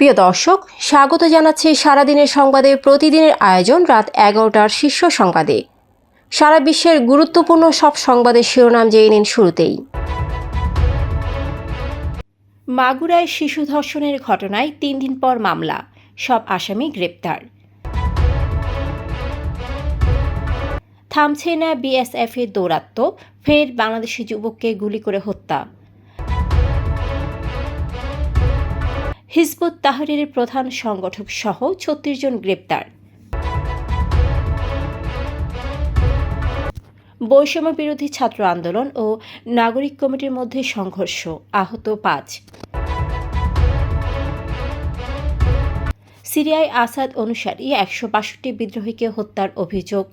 প্রিয় দর্শক, স্বাগত জানাচ্ছি সারাদিনের সংবাদে। প্রতিদিনের আয়োজন রাত এগারোটার শীর্ষ সংবাদে। সারা বিশ্বের গুরুত্বপূর্ণ সব সংবাদের শিরোনাম জেনে নিন শুরুতেই। মাগুরায় শিশু ধর্ষণের ঘটনায় তিন দিন পর মামলা। সব আসামি গ্রেপ্তার। থামছে না বিএসএফ এর দৌরাত্ম ফের বাংলাদেশি যুবককে গুলি করে হত্যা। হিজবুত তাহরিরের প্রধান সংগঠক সহ ছত্রিশ জন গ্রেপ্তার। বৈষম্য বিরোধী ছাত্র আন্দোলন ও নাগরিক কমিটির মধ্যে সংঘর্ষ, আহত পাঁচ। সিরিয়ায় আসাদ অনুসারী একশো বাষট্টি বিদ্রোহীকে হত্যার অভিযোগ।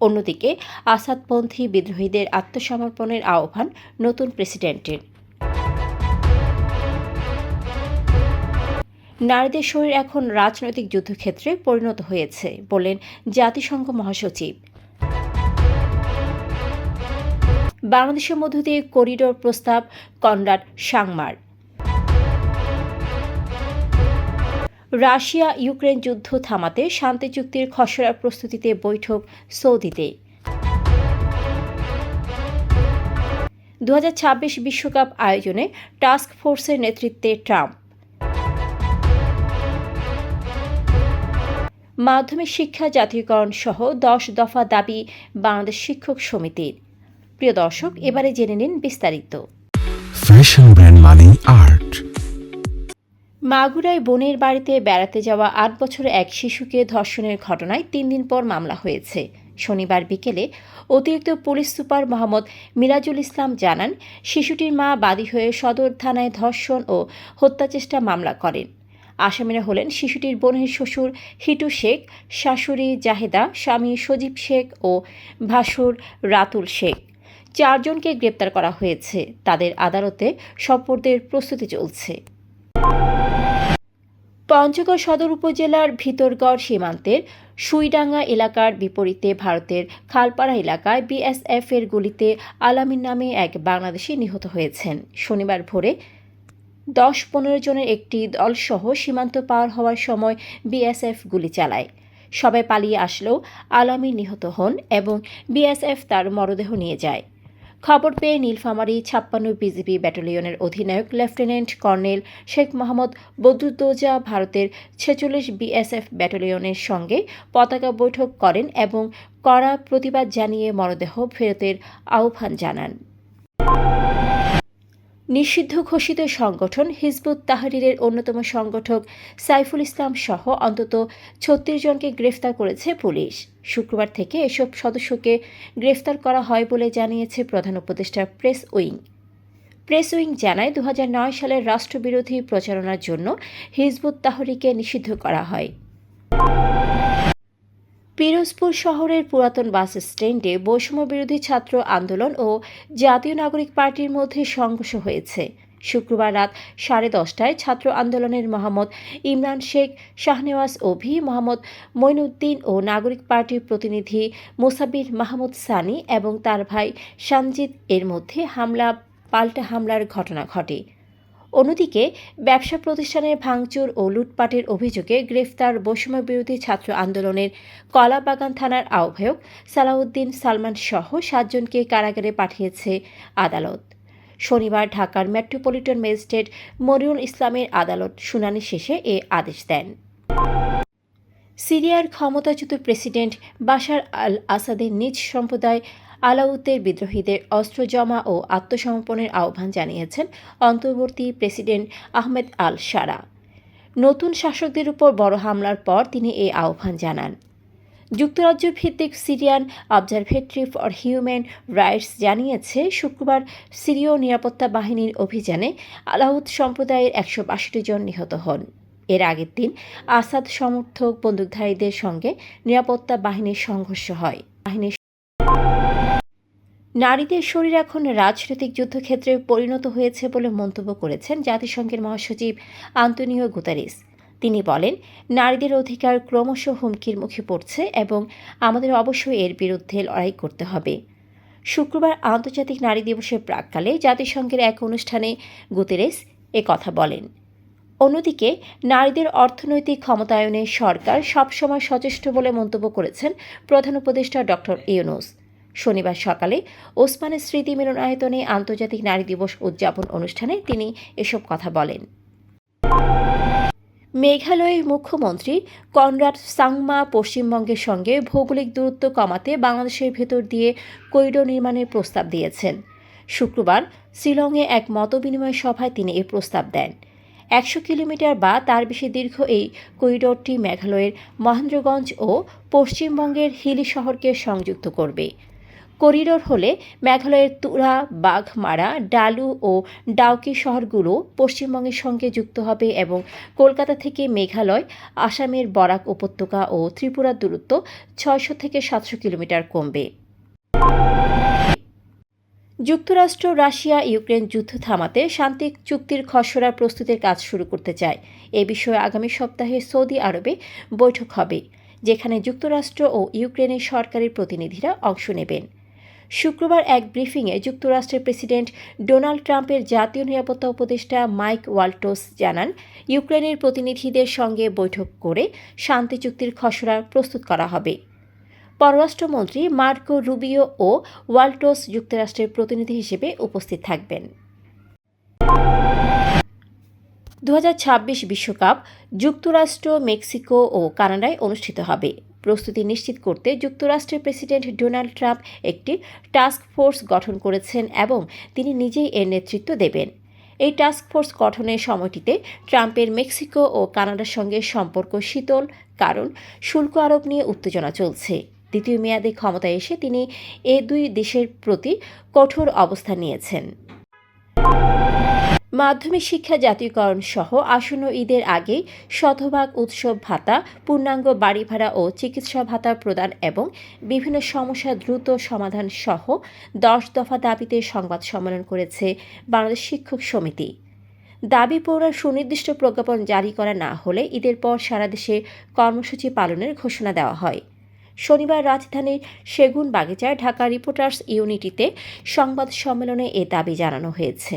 অন্যদিকে আসাদপন্থী বিদ্রোহীদের আত্মসমর্পণের আহ্বান নতুন প্রেসিডেন্টের। নারীদের শরীর এখন রাজনৈতিক যুদ্ধক্ষেত্রে পরিণত হয়েছে বললেন জাতিসংঘ মহাসচিব। বাংলাদেশের মধ্য দিয়ে করিডোর প্রস্তাব, কনরাড সাংমার। রাশিয়া ইউক্রেন যুদ্ধ থামাতে শান্তি চুক্তির খসড়া প্রস্তুতিতে বৈঠক সৌদিতে। দু বিশ্বকাপ আয়োজনে টাস্ক ফোর্সের নেতৃত্বে ট্রাম্প। মাধ্যমিক শিক্ষা জাতীয়করণ সহ দশ দফা দাবি বাংলাদেশ শিক্ষক সমিতির। প্রিয় দর্শক এবারে জেনে নিন বিস্তারিত। ফ্যাশন ব্র্যান্ড মানে আর্ট মাগুরায় বোনের বাড়িতে বেড়াতে যাওয়া আট বছরের এক শিশুকে ধর্ষণের ঘটনায় তিন দিন পর মামলা হয়েছে। শনিবার বিকেলে অতিরিক্ত পুলিশ সুপার মোহাম্মদ মিরাজুল ইসলাম জানান শিশুটির মা বাদী হয়ে সদর থানায় ধর্ষণ ও হত্যাচেষ্টা মামলা করেন। আসামিরা হলেন শিশুটির বোনের শ্বশুর হিটু শেখ, শাশুড়ি জাহেদা, স্বামী সজীব শেখ ও ভাসুর রাতুল শেখ। চারজনকে গ্রেপ্তার করা হয়েছে। তাদের আদালতে সপর্দের প্রস্তুতি চলছে। পঞ্চগড় সদর উপজেলার ভিতরগড় সীমান্তের সুইডাঙ্গা এলাকার বিপরীতে ভারতের খালপাড়া এলাকায় বিএসএফ এর গুলিতে আলামিন নামে এক বাংলাদেশি নিহত হয়েছেন। শনিবার ভোরে দশ পনেরো জনের একটি দলসহ সীমান্ত পার হওয়ার সময় বিএসএফ গুলি চালায়। সবাই পালিয়ে আসলেও আলামী নিহত হন এবং বিএসএফ তার মরদেহ নিয়ে যায়। খবর পেয়ে নীলফামারী ছাপ্পান্ন বিজিবি ব্যাটালিয়নের অধিনায়ক লেফটেন্যান্ট কর্নেল শেখ মোহাম্মদ বদরুদ্দোজা ভারতের ছেচল্লিশ বিএসএফ ব্যাটালিয়নের সঙ্গে পতাকা বৈঠক করেন এবং কড়া প্রতিবাদ জানিয়ে মরদেহ ফেরতের আহ্বান জানান। নিষিদ্ধ ঘোষিত সংগঠন হিজবুত তাহরিরের অন্যতম সংগঠক সাইফুল ইসলাম সহ অন্তত ছত্রিশ জনকে গ্রেফতার করেছে পুলিশ। শুক্রবার থেকে এসব সদস্যকে গ্রেফতার করা হয় বলে জানিয়েছে প্রধান উপদেষ্টা প্রেস উইং। প্রেস উইং জানায় দু হাজার নয় সালের রাষ্ট্রবিরোধী প্রচারণার জন্য হিজবুত তাহরিকে নিষিদ্ধ করা হয়। পিরোজপুর শহরের পুরাতন বাস স্ট্যান্ডে বৈষম্য বিরোধী ছাত্র আন্দোলন ও জাতীয় নাগরিক পার্টির মধ্যে সংঘর্ষ হয়েছে। শুক্রবার রাত সাড়ে দশটায় ছাত্র আন্দোলনের মোহাম্মদ ইমরান শেখ, শাহনেওয়াজ অভি মোহাম্মদ মঈনুদ্দিন ও নাগরিক পার্টির প্রতিনিধি মোসাবির মাহমুদ সানি এবং তার ভাই সানজিদ এর মধ্যে হামলা, পাল্টা হামলার ঘটনা ঘটে। অন্যদিকে, ব্যবসা প্রতিষ্ঠানের ভাঙচুর ও লুটপাটের অভিযোগে গ্রেফতার বৈষম্য বিরোধী ছাত্র আন্দোলনের কলাবাগান থানার আহ্বায়ক সালাউদ্দিন সালমান সহ সাতজনকে কারাগারে পাঠিয়েছে আদালত। শনিবার ঢাকার মেট্রোপলিটন ম্যাজিস্ট্রেট মরিউল ইসলামের আদালত শুনানি শেষে এ আদেশ দেন। সিরিয়ার ক্ষমতাচ্যুত প্রেসিডেন্ট বাশার আল আসাদের নিজ সম্প্রদায় আলাউতের বিদ্রোহীদের অস্ত্র জমা ও আত্মসমর্পণের আহ্বান জানিয়েছেন অন্তর্বর্তী প্রেসিডেন্ট আহমেদ আল সারা। নতুন শাসকদের উপর বড় হামলার পর তিনি এই আহ্বান জানান। যুক্তরাজ্য ভিত্তিক Syrian observatory for human rights জানিয়েছে, শুক্রবার সিরীয় নিরাপত্তা বাহিনীর অভিযানে আলাউদ সম্প্রদায়ের একশো বাষট্টি জন নিহত হন। এর আগের দিন আসাদ সমর্থক বন্দুকধারীদের সঙ্গে নিরাপত্তা বাহিনীর সংঘর্ষ হয়। বাহিনীর নারীদের শরীর এখন রাজনৈতিক যুদ্ধক্ষেত্রে পরিণত হয়েছে বলে মন্তব্য করেছেন জাতিসংঘের মহাসচিব আন্তনিও গুতারিস। তিনি বলেন, নারীদের অধিকার ক্রমশ হুমকির মুখে পড়ছে এবং আমাদের অবশ্যই এর বিরুদ্ধে লড়াই করতে হবে। শুক্রবার আন্তর্জাতিক নারী দিবসের প্রাককালে জাতিসংঘের এক অনুষ্ঠানে গুতেরেস এ কথা বলেন। অন্যদিকে, নারীদের অর্থনৈতিক ক্ষমতায়নে সরকার সবসময় সচেষ্ট বলে মন্তব্য করেছেন প্রধান উপদেষ্টা ডক্টর ইউনুস। শনিবার সকালে ওসমানের স্মৃতি মিলনায়তনে আন্তর্জাতিক নারী দিবস উদযাপন অনুষ্ঠানে তিনি এসব কথা বলেন। মেঘালয়ের মুখ্যমন্ত্রী কনরাড সাংমা পশ্চিমবঙ্গের সঙ্গে ভৌগোলিক দূরত্ব কমাতে বাংলাদেশের ভেতর দিয়ে করিডোর নির্মাণের প্রস্তাব দিয়েছেন। শুক্রবার শিলংয়ে এক মতবিনিময় সভায় তিনি এই প্রস্তাব দেন। একশো কিলোমিটার বা তার বেশি দীর্ঘ এই করিডোরটি মেঘালয়ের মহেন্দ্রগঞ্জ ও পশ্চিমবঙ্গের হিলি শহরকে সংযুক্ত করবে। করিডোর হলে মেঘালয়ের তুরা, বাঘমারা, ডালু ও ডাউকি শহরগুলো পশ্চিমবঙ্গের সঙ্গে যুক্ত হবে এবং কলকাতা থেকে মেঘালয়, আসামের বরাক উপত্যকা ও ত্রিপুরার দূরত্ব ছয়শো থেকে সাতশো কিলোমিটার কমবে। যুক্তরাষ্ট্র, রাশিয়া, ইউক্রেন যুদ্ধ থামাতে শান্তি চুক্তির খসড়া প্রস্তুতির কাজ শুরু করতে চায়। এ বিষয়ে আগামী সপ্তাহে সৌদি আরবে বৈঠক হবে, যেখানে যুক্তরাষ্ট্র ও ইউক্রেনের সরকারি প্রতিনিধিরা অংশ নেবেন। শুক্রবার এক ব্রিফিংয়ে যুক্তরাষ্ট্রের প্রেসিডেন্ট ডোনাল্ড ট্রাম্পের জাতীয় নিরাপত্তা উপদেষ্টা মাইক ওয়াল্টোস জানান, ইউক্রেনের প্রতিনিধিদের সঙ্গে বৈঠক করে শান্তি চুক্তির খসড়া প্রস্তুত করা হবে। পররাষ্ট্রমন্ত্রী মার্কো রুবিও ও ওয়াল্টোস যুক্তরাষ্ট্রের প্রতিনিধি হিসেবে উপস্থিত থাকবেন। দু বিশ্বকাপ যুক্তরাষ্ট্র, মেক্সিকো ও কানাডায় অনুষ্ঠিত হবে। প্রস্তুতি নিশ্চিত করতে যুক্তরাষ্ট্রের প্রেসিডেন্ট ডোনাল্ড ট্রাম্প একটি টাস্ক ফোর্স গঠন করেছেন এবং তিনি নিজেই এর নেতৃত্ব দেবেন। এই টাস্ক ফোর্স গঠনের সময়টিতে ট্রাম্পের মেক্সিকো ও কানাডার সঙ্গে সম্পর্ক শীতল, কারণ শুল্ক আরোপ নিয়ে উত্তেজনা চলছে। দ্বিতীয় মেয়াদে ক্ষমতায় এসে তিনি এ দুই দেশের প্রতি কঠোর অবস্থান নিয়েছেন। মাধ্যমিক শিক্ষা জাতীয়করণ সহ আসন্ন ঈদের আগে শতভাগ উৎসব ভাতা, পূর্ণাঙ্গ বাড়ি ভাড়া ও চিকিৎসা ভাতা প্রদান এবং বিভিন্ন সমস্যা দ্রুত সমাধান সহ দশ দফা দাবিতে সংবাদ সম্মেলন করেছে বাংলাদেশ শিক্ষক সমিতি। দাবি পৌরার সুনির্দিষ্ট প্রজ্ঞাপন জারি করা না হলে ঈদের পর সারা দেশে কর্মসূচি পালনের ঘোষণা দেওয়া হয়। শনিবার রাজধানীর সেগুন বাগিচায় ঢাকা রিপোর্টার্স ইউনিটিতে সংবাদ সম্মেলনে এ দাবি জানানো হয়েছে।